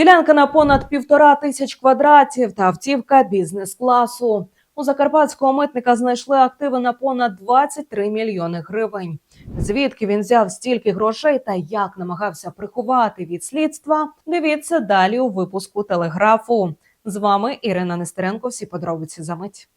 Ділянка на понад півтора тисяч квадратів та автівка бізнес-класу. У закарпатського митника знайшли активи на понад 23 мільйони гривень. Звідки він взяв стільки грошей та як намагався приховати від слідства? Дивіться далі у випуску телеграфу. З вами Ірина Нестеренко. Всі подробиці за мить.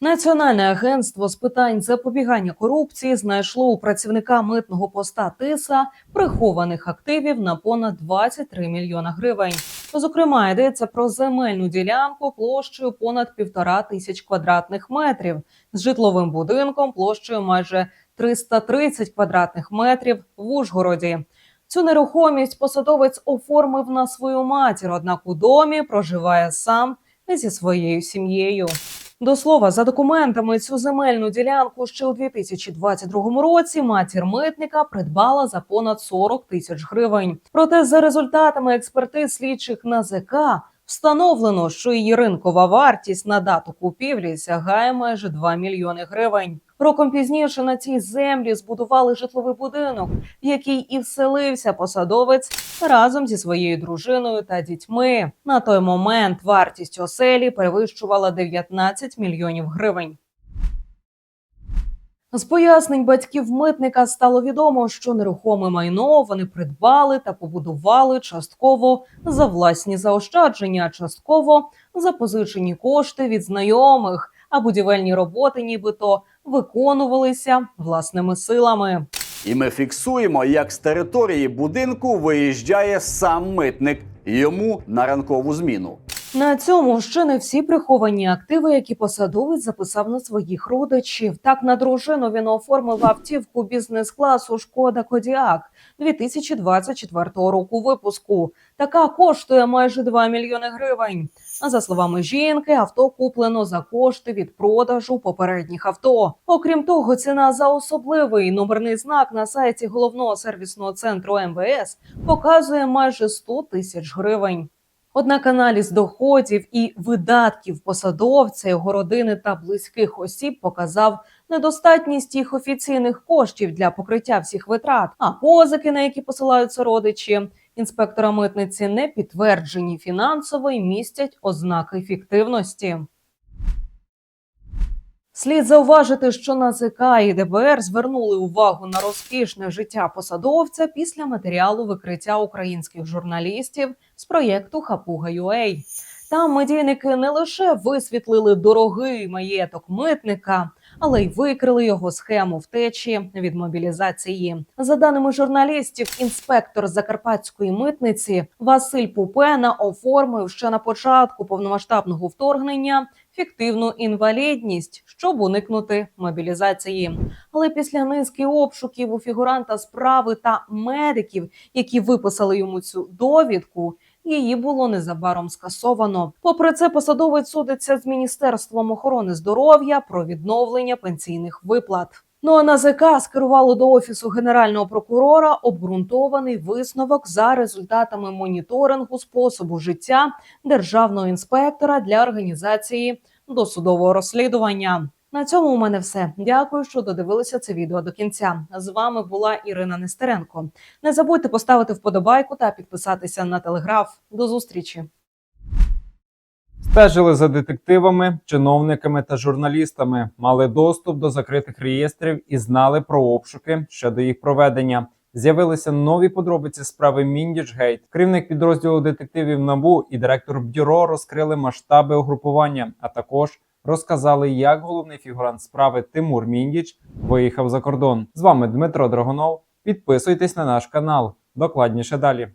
Національне агентство з питань запобігання корупції знайшло у працівника митного поста Тиса прихованих активів на понад 23 мільйона гривень. Зокрема, йдеться про земельну ділянку площею понад півтора тисяч квадратних метрів з житловим будинком площею майже 330 квадратних метрів в Ужгороді. Цю нерухомість посадовець оформив на свою матір, однак у домі проживає сам зі своєю сім'єю. До слова, за документами цю земельну ділянку ще у 2022 році матір митника придбала за понад 40 тисяч гривень. Проте за результатами експертиз слідчих НАЗК встановлено, що її ринкова вартість на дату купівлі сягає майже 2 мільйони гривень. Роком пізніше на цій землі збудували житловий будинок, в який і вселився посадовець разом зі своєю дружиною та дітьми. На той момент вартість оселі перевищувала 19 мільйонів гривень. З пояснень батьків митника стало відомо, що нерухоме майно вони придбали та побудували частково за власні заощадження, а частково за позичені кошти від знайомих, а будівельні роботи, нібито виконувалися власними силами. І ми фіксуємо, як з території будинку виїжджає сам митник йому на ранкову зміну. На цьому ще не всі приховані активи, які посадовець записав на своїх родичів. Так на дружину він оформив автівку бізнес-класу Шкода Кодіак 2024 року випуску. Така коштує майже 2 мільйони гривень. За словами жінки, авто куплено за кошти від продажу попередніх авто. Окрім того, ціна за особливий номерний знак на сайті головного сервісного центру МВС показує майже 100 тисяч гривень. Однак аналіз доходів і видатків посадовця, його родини та близьких осіб показав недостатність їх офіційних коштів для покриття всіх витрат. А позики, на які посилаються родичі інспектора митниці, не підтверджені фінансово і містять ознаки фіктивності. Слід зауважити, що НАЗК і ДБР звернули увагу на розкішне життя посадовця після матеріалу викриття українських журналістів з проєкту Хапуга.UA. Там медійники не лише висвітлили дорогий маєток митника, але й викрили його схему втечі від мобілізації. За даними журналістів, інспектор закарпатської митниці Василь Пупена оформив ще на початку повномасштабного вторгнення фіктивну інвалідність, щоб уникнути мобілізації. Але після низки обшуків у фігуранта справи та медиків, які виписали йому цю довідку. Її було незабаром скасовано. Попри це, посадовець судиться з міністерством охорони здоров'я про відновлення пенсійних виплат. Ну а НАЗК скерувало до офісу генерального прокурора обґрунтований висновок за результатами моніторингу способу життя державного інспектора для організації досудового розслідування. На цьому у мене все. Дякую, що додивилися це відео до кінця. З вами була Ірина Нестеренко. Не забудьте поставити вподобайку та підписатися на телеграф. До зустрічі. Стежили за детективами, чиновниками та журналістами, мали доступ до закритих реєстрів і знали про обшуки щодо їх проведення. З'явилися нові подробиці справи Міндічгейт. Керівник підрозділу детективів НАБУ і директор бюро розкрили масштаби угрупування, а також розказали, як головний фігурант справи Тимур Міндіч виїхав за кордон. З вами Дмитро Драгонов. Підписуйтесь на наш канал. Докладніше далі.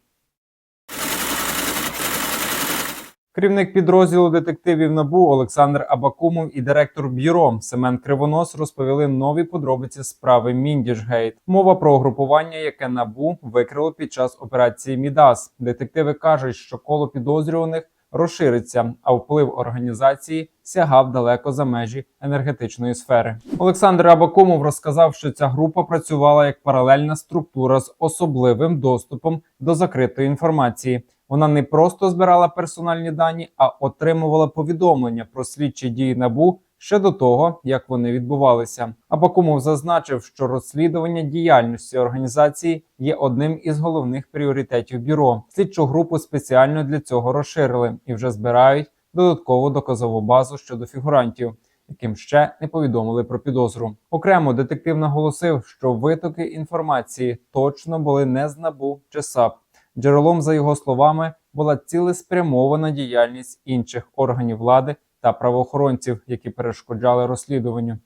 Керівник підрозділу детективів НАБУ Олександр Абакумов і директор бюро Семен Кривонос розповіли нові подробиці справи Міндішгейт. Мова про угрупування, яке НАБУ викрило під час операції Мідас. Детективи кажуть, що коло підозрюваних розшириться, а вплив організації сягав далеко за межі енергетичної сфери. Олександр Абакумов розказав, що ця група працювала як паралельна структура з особливим доступом до закритої інформації. Вона не просто збирала персональні дані, а отримувала повідомлення про слідчі дії набу ще до того, як вони відбувалися. Абакумов зазначив, що розслідування діяльності організації є одним із головних пріоритетів бюро. Слідчу групу спеціально для цього розширили і вже збирають додаткову доказову базу щодо фігурантів. Яким ще не повідомили про підозру. Окремо детектив наголосив, що витоки інформації точно були не з НАБУ чи САП. Джерелом, за його словами, була цілеспрямована діяльність інших органів влади та правоохоронців, які перешкоджали розслідуванню.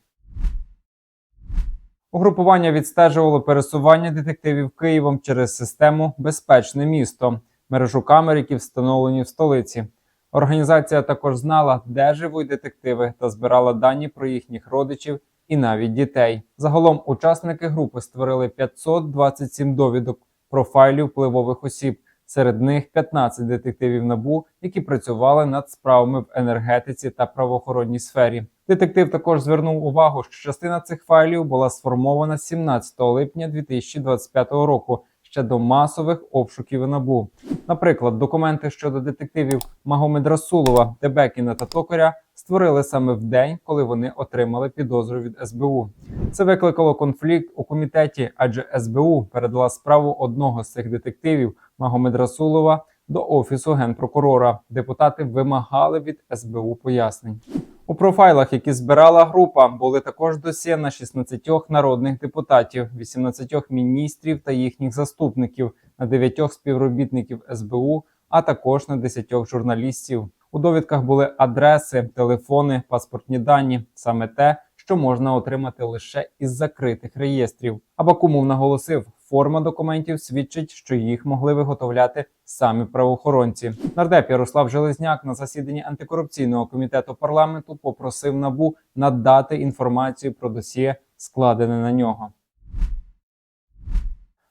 Угрупування відстежувало пересування детективів Києвом через систему Безпечне місто, мережу камер, які встановлені в столиці. Організація також знала, де живуть детективи, та збирала дані про їхніх родичів і навіть дітей. Загалом учасники групи створили 527 довідок профайлів впливових осіб. Серед них 15 детективів набу, які працювали над справами в енергетиці та правоохоронній сфері. Детектив також звернув увагу, що частина цих файлів була сформована 17 липня 2025 року ще до масових обшуків набу. Наприклад, документи щодо детективів Магомед Расулова, Дебекіна та Токаря створили саме в день, коли вони отримали підозру від СБУ. Це викликало конфлікт у комітеті, адже СБУ передала справу одного з цих детективів Магомед Расулова до офісу генпрокурора. Депутати вимагали від СБУ пояснень. У профайлах, які збирала група, були також досьє на 16 народних депутатів, 18 міністрів та їхніх заступників, на 9 співробітників СБУ, а також на 10 журналістів. У довідках були адреси, телефони, паспортні дані, саме те, що можна отримати лише із закритих реєстрів. Абакумов наголосив, форма документів свідчить, що їх могли виготовляти самі правоохоронці. Нардеп Ярослав Железняк на засіданні антикорупційного комітету парламенту попросив набу надати інформацію про досьє, складене на нього.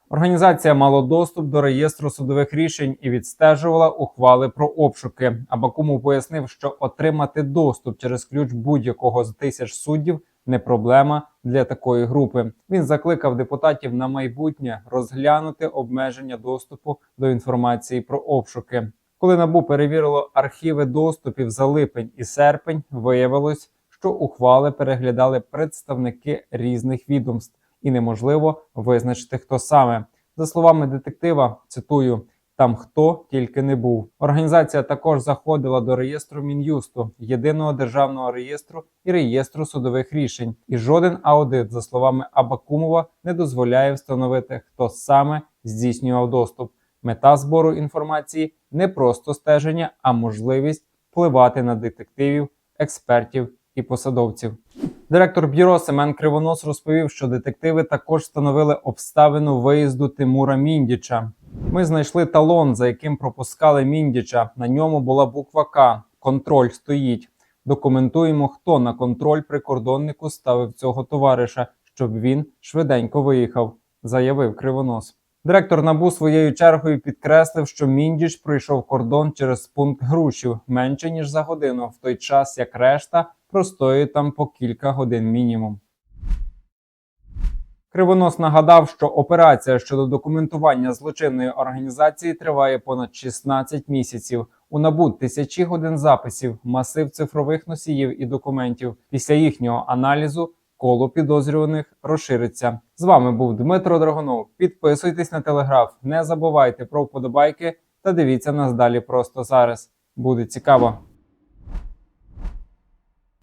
Організація мала доступ до реєстру судових рішень і відстежувала ухвали про обшуки. Абакумов пояснив, що отримати доступ через ключ будь-якого з тисяч суддів не проблема для такої групи. Він закликав депутатів на майбутнє розглянути обмеження доступу до інформації про обшуки. Коли набу перевірило архіви доступів за липень і серпень, виявилось, що ухвали переглядали представники різних відомств, і неможливо визначити, хто саме. За словами детектива, цитую. Там хто тільки не був. Організація також заходила до реєстру мін'юсту, єдиного державного реєстру і реєстру судових рішень. І жоден аудит, за словами Абакумова, не дозволяє встановити, хто саме здійснював доступ. Мета збору інформації не просто стеження, а можливість впливати на детективів, експертів і посадовців. Директор бюро Семен Кривонос розповів, що детективи також встановили обставину виїзду Тимура Міндіча. Ми знайшли талон, за яким пропускали Міндіча. На ньому була буква К. Контроль стоїть. Документуємо, хто на контроль прикордоннику ставив цього товариша, щоб він швиденько виїхав, заявив Кривонос. Директор набу своєю чергою підкреслив, що Міндіч пройшов кордон через пункт Грушів менше ніж за годину, в той час як решта простоює там по кілька годин мінімум. Кривонос нагадав, що операція щодо документування злочинної організації триває понад 16 місяців. У набу тисячі годин записів, масив цифрових носіїв і документів. Після їхнього аналізу коло підозрюваних розшириться. З вами був Дмитро Драгонов. Підписуйтесь на телеграф, не забувайте про вподобайки та дивіться нас далі просто зараз. Буде цікаво.